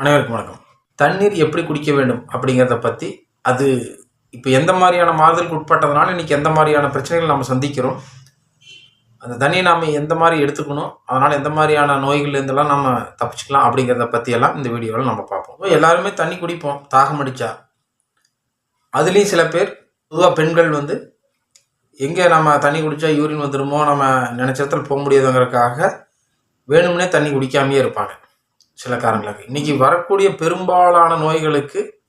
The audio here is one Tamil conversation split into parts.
அனைவருக்கும் வணக்கம். தண்ணீர் எப்படி குடிக்க வேண்டும் அப்படிங்கிறத பற்றி அது இப்போ எந்த மாதிரியான மாறுதலுக்கு உட்பட்டதுனால இன்றைக்கி எந்த மாதிரியான பிரச்சனைகள் நம்ம சந்திக்கிறோம். அந்த தண்ணியை நாம் எந்த மாதிரி எடுத்துக்கணும் அதனால் எந்த மாதிரியான நோய்கள்லேருந்தெல்லாம் நம்ம தப்பிச்சுக்கலாம் அப்படிங்கிறத பற்றியெல்லாம் இந்த வீடியோவில் நம்ம பார்ப்போம். எல்லாருமே தண்ணி குடிப்போம் தாகம் அடித்தா அதுலேயும் சில பேர் பொதுவாக பெண்கள் வந்து எங்கே நம்ம தண்ணி குடித்தா யூரின் வந்துடுமோ நம்ம நினச்ச இடத்துல போக முடியாதுங்கிறதுக்காக வேணும்னே தண்ணி குடிக்காமையே இருப்பாங்க. சில காரணங்களுக்கு இன்றைக்கி வரக்கூடிய பெரும்பாலான நோய்களுக்கு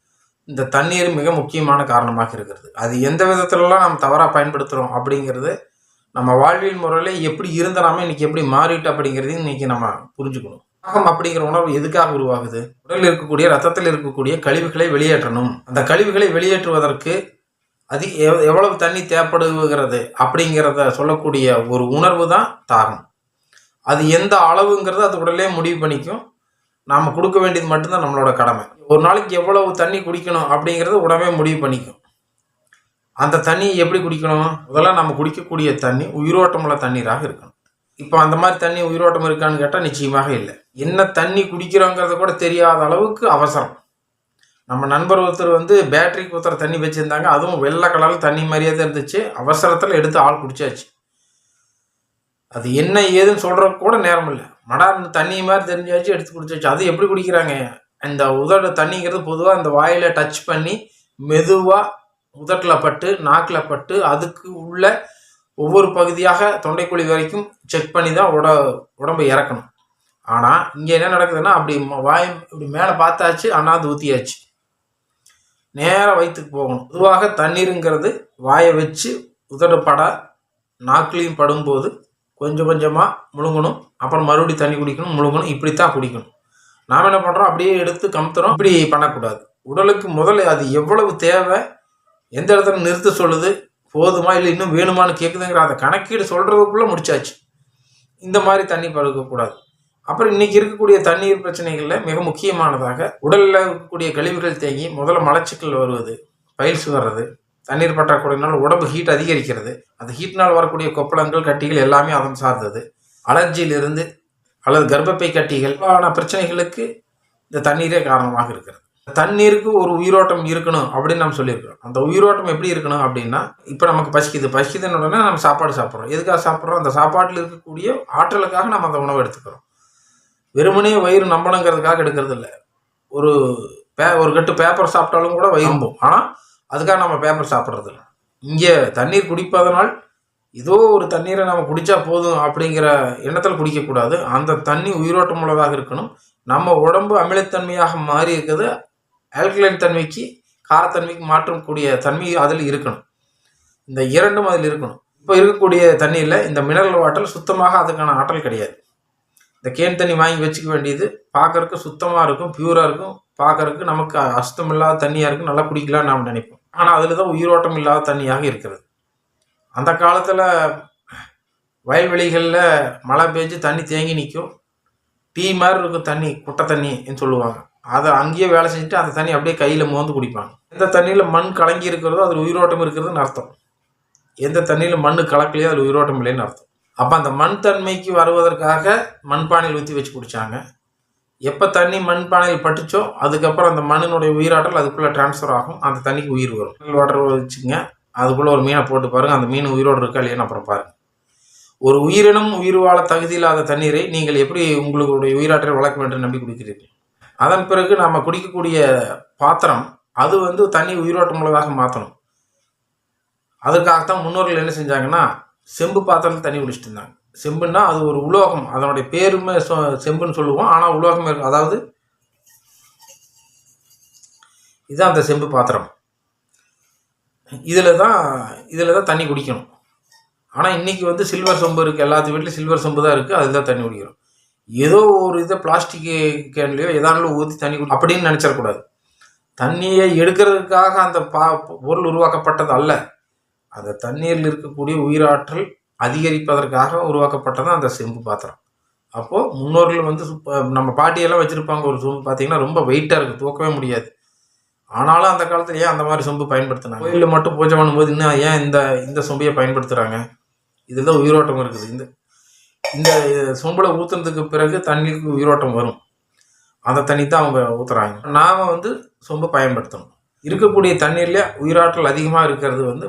இந்த தண்ணீர் மிக முக்கியமான காரணமாக இருக்கிறது. அது எந்த விதத்துலலாம் நம்ம தவறாக பயன்படுத்துகிறோம் அப்படிங்கிறது நம்ம வாழ்வியல் முறையில் எப்படி இருந்த இன்றைக்கி எப்படி மாறிட்டு அப்படிங்கிறதையும் இன்னைக்கு நம்ம புரிஞ்சுக்கணும். தாகம் அப்படிங்கிற உணர்வு எதுக்காக உருவாகுது? உடலில் இருக்கக்கூடிய ரத்தத்தில் இருக்கக்கூடிய கழிவுகளை வெளியேற்றணும். அந்த கழிவுகளை வெளியேற்றுவதற்கு அது எவ் எவ்வளவு தண்ணி தேவைப்படுகிறது அப்படிங்கிறத சொல்லக்கூடிய ஒரு உணர்வு தான் தாகம். அது எந்த அளவுங்கிறத அது உடலே முடிவு பண்ணிக்கும். நாம் கொடுக்க வேண்டியது மட்டும்தான் நம்மளோட கடமை. ஒரு நாளைக்கு எவ்வளவு தண்ணி குடிக்கணும் அப்படிங்கிறத உடம்பே முடிவு பண்ணிக்கும். அந்த தண்ணி எப்படி குடிக்கணும்? இதெல்லாம் நம்ம குடிக்கக்கூடிய தண்ணி உயிரோட்டமுள்ள தண்ணீராக இருக்கணும். இப்போ அந்த மாதிரி தண்ணி உயிரோட்டம் இருக்கான்னு கேட்டால் நிச்சயமாக இல்லை. என்ன தண்ணி குடிக்கிறோங்கிறத கூட தெரியாத அளவுக்கு அவசரம். நம்ம நண்பர் ஒருத்தர் வந்து பேட்டரிக்கு ஊற்றுற தண்ணி வச்சுருந்தாங்க. அதுவும் வெள்ளை கலரில் தண்ணி மாதிரியே தான் இருந்துச்சு. அவசரத்தில் எடுத்து ஆள் குடிச்சாச்சு அது என்ன ஏதுன்னு சொல்கிற கூட நேரம் இல்லை. மடார்னு தண்ணி மாதிரி தெரிஞ்சாச்சு எடுத்து குடிச்சாச்சு. அது எப்படி குடிக்கிறாங்க? இந்த உதடு தண்ணிங்கிறது பொதுவாக அந்த வாயில் டச் பண்ணி மெதுவாக உதட்டில் பட்டு நாக்கில் பட்டு அதுக்கு உள்ள ஒவ்வொரு பகுதியாக தொண்டைக்குழி வரைக்கும் செக் பண்ணி தான் உட உடம்பை இறக்கணும். ஆனால் இங்கே என்ன நடக்குதுன்னா அப்படி ம- வாய் இப்படி மேலே பார்த்தாச்சு அண்ணாந்து ஊற்றியாச்சு நேராக வயிற்றுக்கு போகணும். பொதுவாக தண்ணீருங்கிறது வாயை வச்சு உதடப்பட பட நாக்குலேயும் படும்போது கொஞ்சம் கொஞ்சமாக முழுங்கணும். அப்புறம் மறுபடியும் தண்ணி குடிக்கணும் முழுங்கணும். இப்படித்தான் குடிக்கணும். நாம் என்ன பண்ணுறோம் அப்படியே எடுத்து கமுத்துறோம். இப்படி பண்ணக்கூடாது. உடலுக்கு முதல்ல அது எவ்வளவு தேவை? எந்த இடத்துல நிறுத்த சொல்லுது? போதுமா இல்லை இன்னும் வேணுமான்னு கேட்குதுங்கிற அதை கணக்கீடு சொல்கிறதுக்குள்ளே முடிச்சாச்சு. இந்த மாதிரி தண்ணி பழுக்கக்கூடாது அப்புறம் இன்னைக்கு இருக்கக்கூடிய தண்ணீர் பிரச்சனைகளில் மிக முக்கியமானதாக உடலில் இருக்கக்கூடிய கழிவுகள் தேங்கி முதல்ல மலச்சிக்கல் வருவது பயில்ஸ் வர்றது தண்ணீர் பற்றாக்குறையினால் உடம்பு ஹீட் அதிகரிக்கிறது. அந்த ஹீட்னால் வரக்கூடிய கொப்பளங்கள் கட்டிகள் எல்லாமே அதன் சார்ந்தது. அலர்ஜியிலிருந்து அல்லது கர்ப்பப்பை கட்டிகள் ஆன பிரச்சனைகளுக்கு இந்த தண்ணீரே காரணமாக இருக்கிறது. தண்ணீருக்கு ஒரு உயிரோட்டம் இருக்கணும் அப்படின்னு நம்ம சொல்லியிருக்கிறோம். அந்த உயிரோட்டம் எப்படி இருக்கணும் அப்படின்னா இப்போ நமக்கு பசிக்குது. பசிக்குதுன்னு உடனே நம்ம சாப்பாடு சாப்பிட்றோம். எதுக்காக சாப்பிட்றோம்? அந்த சாப்பாட்டில் இருக்கக்கூடிய ஆற்றலுக்காக நம்ம அந்த உணவை எடுத்துக்கிறோம். வெறுமனே வயிறு நம்பணுங்கிறதுக்காக எடுக்கிறது இல்லை ஒரு பே ஒரு கட்டு பேப்பர் சாப்பிட்டாலும் கூட வயிறும்போம் ஆனால் அதுக்காக நம்ம பேப்பர் சாப்பிட்றது இல்லை இங்கே தண்ணீர் குடிப்பதனால் ஏதோ ஒரு தண்ணீரை நம்ம குடித்தா போதும் அப்படிங்கிற எண்ணத்தில் குடிக்கக்கூடாது. அந்த தண்ணி உயிரோட்டம் உள்ளதாக இருக்கணும். நம்ம உடம்பு அமிலத்தன்மையாக மாறி இருக்கிறது ஆல்கலைன் தன்மைக்கு காரத்தன்மைக்கு மாற்றக்கூடிய தன்மை அதில் இருக்கணும். இந்த இரண்டும் அதில் இருக்கணும். இப்போ இருக்கக்கூடிய தண்ணியில் இந்த மினரல் வாட்டர் சுத்தமாக அதுக்கான ஆற்றல் கிடையாது. இந்த கேன் தண்ணி வாங்கி வச்சுக்க வேண்டியது பார்க்கறக்கு சுத்தமாக இருக்கும் பியூராக இருக்கும். பார்க்கறக்கு நமக்கு அசுத்தம் இல்லாத தண்ணியாக இருக்கும். நல்லா குடிக்கலாம்னு நாம் நினைப்போம். ஆனால் அதில் தான் உயிரோட்டம் இல்லாத தண்ணியாக இருக்கிறது. அந்த காலத்தில் வயல்வெளிகளில் மழை பெஞ்சு தண்ணி தேங்கி நிற்கும் டீ மாதிரி இருக்கும் தண்ணி குட்டை தண்ணின்னு சொல்லுவாங்க. அதை அங்கேயே வேலை செஞ்சுட்டு அந்த தண்ணி அப்படியே கையில் மோந்து குடிப்பாங்க. எந்த தண்ணியில் மண் கலங்கி இருக்கிறதோ அதில் உயிரோட்டம் இருக்கிறதுன்னு அர்த்தம். எந்த தண்ணியில் மண் கலக்கலையோ அதில் உயிரோட்டம் இல்லைன்னு அர்த்தம். அப்போ அந்த மண் தன்மைக்கு வருவதற்காக மண்பானையில் ஊற்றி வச்சு குடித்தாங்க எப்போ தண்ணி மண் பானையில் பட்டுச்சோ அதுக்கப்புறம் அந்த மண்ணினுடைய உயிராற்றல் அதுக்குள்ளே ட்ரான்ஸ்ஃபர் ஆகும். அந்த தண்ணிக்கு உயிர் வரும். வாட்டர் வச்சுங்க அதுக்குள்ளே ஒரு மீனை போட்டு பாருங்கள் அந்த மீன் உயிரோடு இருக்கா இல்லையான்னு அப்புறம் பாருங்கள் ஒரு உயிரினம் உயிர் வாழ தகுதி இல்லாத தண்ணீரை நீங்கள் எப்படி உங்களுடைய உயிராற்றலை வளர்க்க வேண்டும் நம்பி குடிக்கிறீர்கள்? அதன் பிறகு நம்ம குடிக்கக்கூடிய பாத்திரம் அது வந்து தண்ணி உயிரோட்டம் உள்ளதாக மாற்றணும் அதுக்காகத்தான் முன்னோர்கள் என்ன செஞ்சாங்கன்னா செம்பு பாத்திரத்தில் தண்ணி குடிச்சிட்டு இருந்தாங்க. செம்புன்னா அது ஒரு உலோகம். அதனுடைய பேருமே சொ- செம்புன்னு சொல்லுவோம். ஆனால் உலோகம் இருக்கும் அதாவது இதுதான் அந்த செம்பு பாத்திரம். இதில் தான் இதில் தான் தண்ணி குடிக்கணும். ஆனால் இன்றைக்கி வந்து சில்வர் சொம்பு இருக்குது எல்லாத்து வீட்லையும் சில்வர் சொம்பு தான் இருக்குது அதில் தான் தண்ணி குடிக்கிறோம். ஏதோ ஒரு இதை பிளாஸ்டிக்கு கேன்லையோ எதானாலும் ஊற்றி தண்ணி குடி அப்படின்னு நினச்சிடக்கூடாது தண்ணியை எடுக்கிறதுக்காக அந்த பா பொருள் உருவாக்கப்பட்டது அல்ல. அந்த தண்ணீரில் இருக்கக்கூடிய உயிராற்றல் அதிகரிப்பதற்காக உருவாக்கப்பட்டது அந்த செம்பு பாத்திரம். அப்போது முன்னோர்கள் வந்து நம்ம பாட்டியெல்லாம் வச்சுருப்பாங்க ஒரு செம்பு பார்த்தீங்கன்னா ரொம்ப வெயிட்டாக இருக்குது தூக்கவே முடியாது. ஆனாலும் அந்த காலத்தில் ஏன் அந்த மாதிரி சொம்பு பயன்படுத்தினாங்க? கோயிலில் மட்டும் பூஜை பண்ணும்போது இன்னும் ஏன் இந்த இந்த சொம்பையை பயன்படுத்துகிறாங்க இதில் உயிரோட்டம் இருக்குது. இந்த இந்த சொம்பில் ஊற்றுனதுக்கு பிறகு தண்ணீருக்கு உயிரோட்டம் வரும். அந்த தண்ணி தான் அவங்க ஊற்றுறாங்க நாம் வந்து சொம்பு பயன்படுத்தணும். இருக்கக்கூடிய தண்ணீர்லேயே உயிராற்றல் அதிகமாக இருக்கிறது வந்து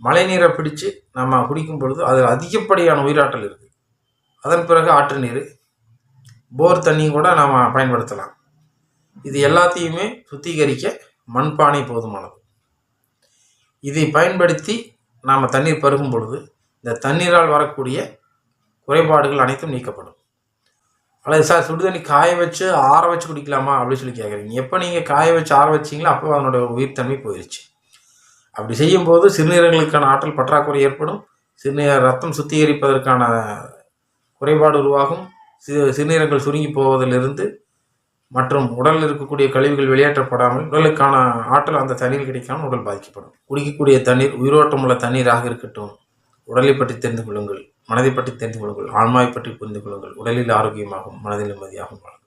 மழை நீரை பிடித்து நம்ம குடிக்கும் பொழுது அதில் அதிகப்படியான உயிராற்றல் இருக்குது அதன் பிறகு ஆற்று நீர் போர் தண்ணியும் கூட நாம் பயன்படுத்தலாம். இது எல்லாத்தையுமே சுத்திகரிக்க மண்பானை போதுமானது. இதை பயன்படுத்தி நாம் தண்ணீர் பருகும் பொழுது இந்த தண்ணீரால் வரக்கூடிய குறைபாடுகள் அனைத்தும் நீக்கப்படும். அல்லது சார் சுடுதண்ணி காய வச்சு ஆற வச்சு குடிக்கலாமா அப்படின்னு சொல்லி கேட்குறீங்க எப்போ நீங்கள் காய வச்சு ஆற வச்சிங்களோ அப்போ அதனுடைய உயிர்த்தன்மை போயிடுச்சு அப்படி செய்யும்போது சிறுநீரகங்களுக்கான ஆற்றல் பற்றாக்குறை ஏற்படும். சிறுநீர ரத்தம் சுத்திகரிப்பதற்கான குறைபாடு உருவாகும். சிறு சிறுநீரகங்கள் சுருங்கி போவதிலிருந்து மற்றும் உடலில் இருக்கக்கூடிய கழிவுகள் வெளியேற்றப்படாமல் உடலுக்கான ஆற்றல் அந்த தண்ணீர் கிடைக்காமல் உடல் பாதிக்கப்படும். குடிக்கக்கூடிய தண்ணீர் உயிரோட்டமுள்ள தண்ணீராக இருக்கட்டும். உடலை பற்றி தெரிந்து கொள்ளுங்கள் மனதை பற்றி தெரிந்து கொள்ளுங்கள் ஆன்மாவை பற்றி புரிந்து கொள்ளுங்கள். உடலில் ஆரோக்கியமாகும் மனதில் நிம்மதியாகும் வாழுங்கள்.